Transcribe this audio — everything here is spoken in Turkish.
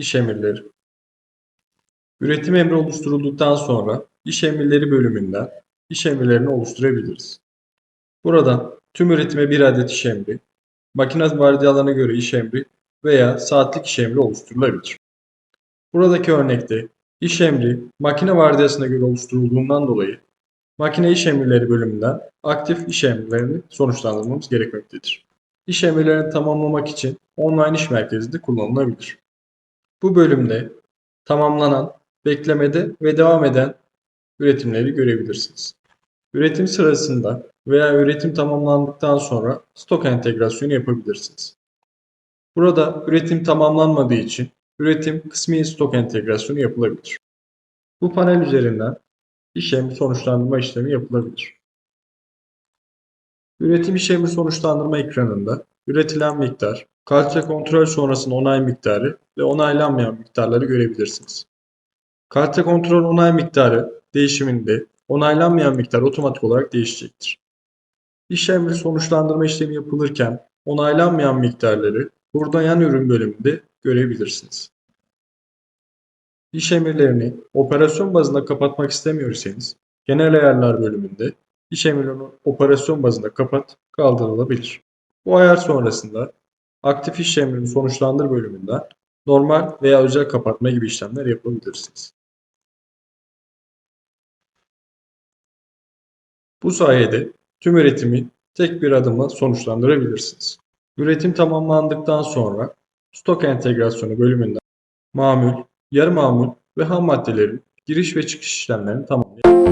İş emirleri. Üretim emri oluşturulduktan sonra iş emirleri bölümünden iş emirlerini oluşturabiliriz. Burada tüm üretime bir adet iş emri, makine vardiyalarına göre iş emri veya saatlik iş emri oluşturulabilir. Buradaki örnekte iş emri makine vardiyasına göre oluşturulduğundan dolayı makine iş emirleri bölümünden aktif iş emirlerini sonuçlandırmamız gerekmektedir. İş emirlerini tamamlamak için online iş merkezi de kullanılabilir. Bu bölümde tamamlanan, beklemede ve devam eden üretimleri görebilirsiniz. Üretim sırasında veya üretim tamamlandıktan sonra stok entegrasyonu yapabilirsiniz. Burada üretim tamamlanmadığı için üretim kısmi stok entegrasyonu yapılabilir. Bu panel üzerinden işlem sonuçlandırma işlemi yapılabilir. Üretim işlemi sonuçlandırma ekranında üretilen miktar, kalite kontrol sonrasında onay miktarı ve onaylanmayan miktarları görebilirsiniz. Kalite kontrol onay miktarı değişiminde onaylanmayan miktar otomatik olarak değişecektir. İş emri sonuçlandırma işlemi yapılırken onaylanmayan miktarları burada yan ürün bölümünde görebilirsiniz. İş emirlerini operasyon bazında kapatmak istemiyorsanız genel ayarlar bölümünde iş emirlerini operasyon bazında kapat kaldırılabilir. Bu ayar sonrasında aktif iş emrini sonuçlandır bölümünden normal veya özel kapatma gibi işlemler yapabilirsiniz. Bu sayede tüm üretimi tek bir adımla sonuçlandırabilirsiniz. Üretim tamamlandıktan sonra stok entegrasyonu bölümünden mamul, yarı mamul ve ham maddelerin giriş ve çıkış işlemlerini tamamlayabilirsiniz.